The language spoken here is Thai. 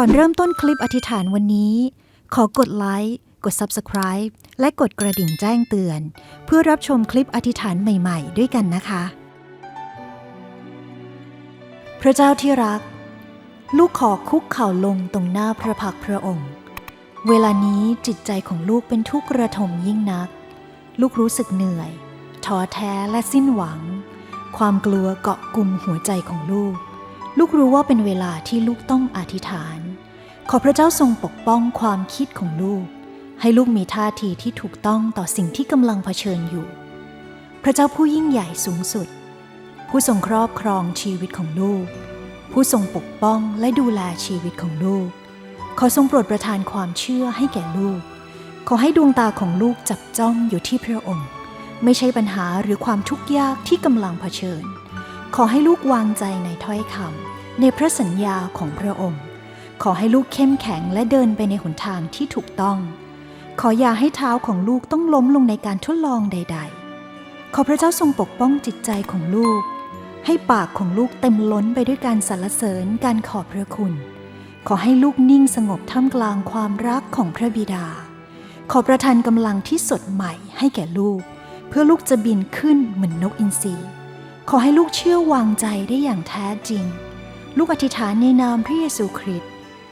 ก่อนเริ่มต้นคลิปอธิษฐานวันนี้ ขอกดไลค์กด Subscribe และกดกระดิ่งแจ้งเตือน เพื่อรับชมคลิปอธิษฐานใหม่ๆ ด้วยกันนะคะ พระเจ้าที่รัก ลูกขอคุกเข่าลงตรงหน้าพระพักตร์พระองค์ เวลานี้จิตใจของลูกเป็นทุกข์ระทมยิ่งนัก ลูกรู้สึกเหนื่อยท้อแท้และสิ้นหวัง ความกลัวเกาะกลุ่มหัวใจของลูก ลูกรู้ว่าเป็นเวลาที่ลูกต้องอธิษฐาน ขอพระเจ้าทรงปกป้องความคิดของลูก ให้ลูกมีท่าทีที่ถูกต้องต่อสิ่งที่กำลังเผชิญอยู่ พระเจ้าผู้ยิ่งใหญ่สูงสุด ผู้ทรงครอบครองชีวิตของลูก ผู้ทรงปกป้องและดูแลชีวิตของลูก ขอทรงโปรดประทานความเชื่อให้แก่ลูก ขอให้ดวงตาของลูกจับจ้องอยู่ที่พระองค์ ไม่ใช่ปัญหาหรือความทุกข์ยากที่กำลังเผชิญ ขอให้ลูกวางใจในถ้อยคำในพระสัญญาของพระองค์ ขอให้ลูกเข้มแข็งและเดินไปในหนทางที่ถูกต้อง ขออย่าให้เท้าของลูกต้องล้มลงในการทดลองใด ๆ ขอพระเจ้าทรงปกป้องจิตใจของลูก ให้ปากของลูกเต็มล้นไปด้วยการสรรเสริญการขอบพระคุณ ขอให้ลูกนิ่งสงบท่ามกลางความรักของพระบิดา ขอประทานกำลังที่สดใหม่ให้แก่ลูก เพื่อลูกจะบินขึ้นเหมือนนกอินทรีขอให้ลูกเชื่อวางใจได้อย่างแท้จริง ลูกอธิษฐานในนามพระเยซูคริสต์